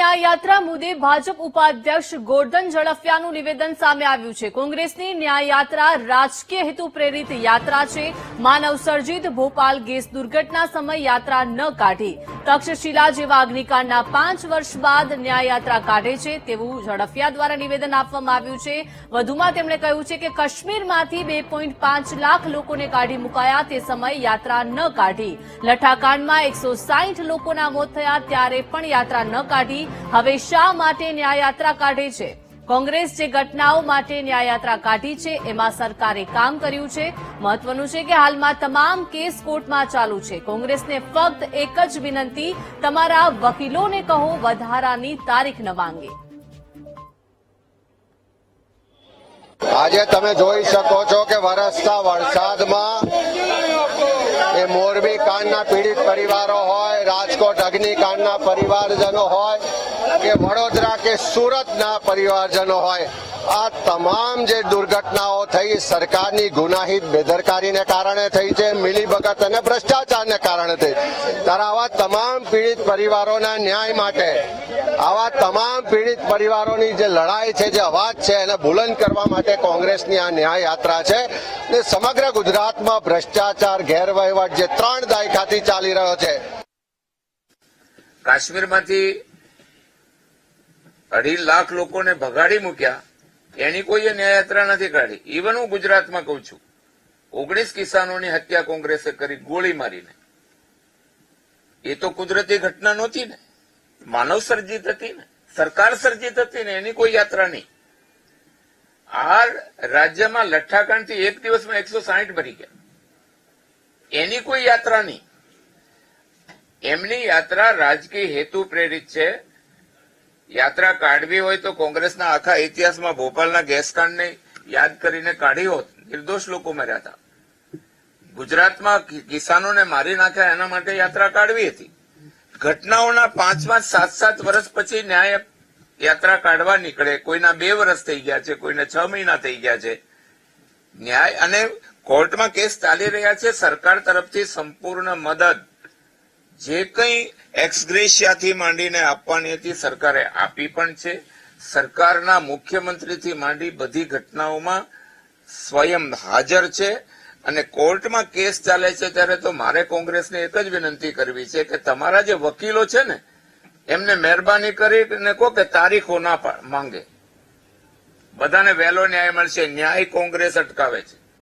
ન્યાય યાત્રા મુદ્દે ભાજપ ઉપાધ્યક્ષ ગોરધન ઝડફિયાનું નિવેદન સામે આવ્યું છે. કોંગ્રેસની ન્યાય યાત્રા રાજકીય હેતુ પ્રેરિત યાત્રા છે. માનવ સર્જિત ભોપાલ ગેસ દુર્ઘટના સમય યાત્રા ન કાઢી. તક્ષશિલા જેવા અગ્નિકાંડના પાંચ વર્ષ બાદ ન્યાય યાત્રા કાઢે છે તેવું ઝડફિયા દ્વારા નિવેદન આપવામાં આવ્યું છે. વધુમાં તેમણે કહ્યું છે કે કાશ્મીરમાંથી બે લાખ લોકોને કાઢી મુકાયા તે સમયે યાત્રા ન કાઢી. લઠ્ઠાકાંડમાં એકસો લોકોના મોત થયા ત્યારે પણ યાત્રા ન કાઢી. હવે શા માટે ન્યાયયાત્રા કાઢે છે? કોંગ્રેસ જે ઘટનાઓ માટે ન્યાયયાત્રા કાઢી છે, એમાં સરકારે કામ કર્યું છે. મહત્વનું છે કે હાલમાં તમામ કેસ કોર્ટમાં ચાલુ છે. કોંગ્રેસને ફક્ત એક જ વિનંતી, તમારા વકીલોને કહો વધારાની તારીખ ન માંગે. આજે તમે જોઈ શકો છો કે વરસતા વરસાદમાં એ મોરબી કાંડના પીડિત પરિવારો હોય રાજકોટ અગ્નિકાંડના પરિવારજનો હોય કે વડોદરા કે સુરતના પરિવારજનો હોય, આ તમામ જે દુર્ઘટનાઓ થઈ સરકારની ગુનાહિત બેદરકારીને કારણે થઈ છે, મિલીભગત અને ભ્રષ્ટાચારને કારણે થઈ. ત્યારે આવા તમામ પીડિત પરિવારોના ન્યાય માટે, આવા તમામ પીડિત પરિવારોની જે લડાઈ છે, જે અવાજ છે, એને બુલંદ કરવા માટે કોંગ્રેસની આ ન્યાય યાત્રા છે. ને સમગ્ર ગુજરાતમાં ભ્રષ્ટાચાર, ગેરવહીવટ જે ત્રણ દાયકાથી ચાલી રહ્યો છે. કાશ્મીરમાંથી અઢી લાખ લોકોને ભગાડી મૂક્યા, એની કોઈ ન્યાયયાત્રા નથી કાઢી. ઇવન હું ગુજરાતમાં કહું છું, ઓગણીસ કિસાનોની હત્યા કોંગ્રેસે કરી, ગોળી મારીને. એ તો કુદરતી ઘટના નહોતી ને. માનવ સર્જિત હતી ને. સરકાર સર્જિત હતી ને, એની કોઈ યાત્રા નહીં. આ રાજ્યમાં લઠ્ઠાકાંડથી એક દિવસમાં એકસો સાહીઠ ભરી ગયા. એની કોઈ યાત્રા નહીં. એમની યાત્રા રાજકીય હેતુ પ્રેરિત છે. યાત્રા કાઢવી હોય તો કોંગ્રેસના આખા ઇતિહાસમાં ભોપાલના ગેસકાંડને યાદ કરીને કાઢી હોત. નિર્દોષ લોકો મર્યા હતા. ગુજરાતમાં કિસાનોને મારી નાખ્યા એના માટે યાત્રા કાઢવી હતી. ઘટનાઓના પાંચ પાંચ સાત સાત વર્ષ પછી ન્યાય યાત્રા કાઢવા નીકળે. કોઈના બે વર્ષ થઈ ગયા છે, કોઈને છ મહિના થઈ ગયા છે. ન્યાય અને કોર્ટમાં કેસ ચાલી રહ્યા છે. સરકાર તરફથી સંપૂર્ણ મદદ જે કંઈ એક્સગ્રેશિયાથી માંડીને આપવાની હતી, સરકારે આપી પણ છે. સરકારના મુખ્યમંત્રીથી માંડી બધી ઘટનાઓમાં સ્વયં હાજર છે અને કોર્ટમાં કેસ ચાલે છે ત્યારે તો મારે કોંગ્રેસને એક જ વિનંતી કરવી છે કે તમારા જે વકીલો છે ને, એમને મહેરબાની કરીને કહો કે તારીખો ના માંગે. બધાને વહેલો ન્યાય મળશે. ન્યાય કોંગ્રેસ અટકાવે છે.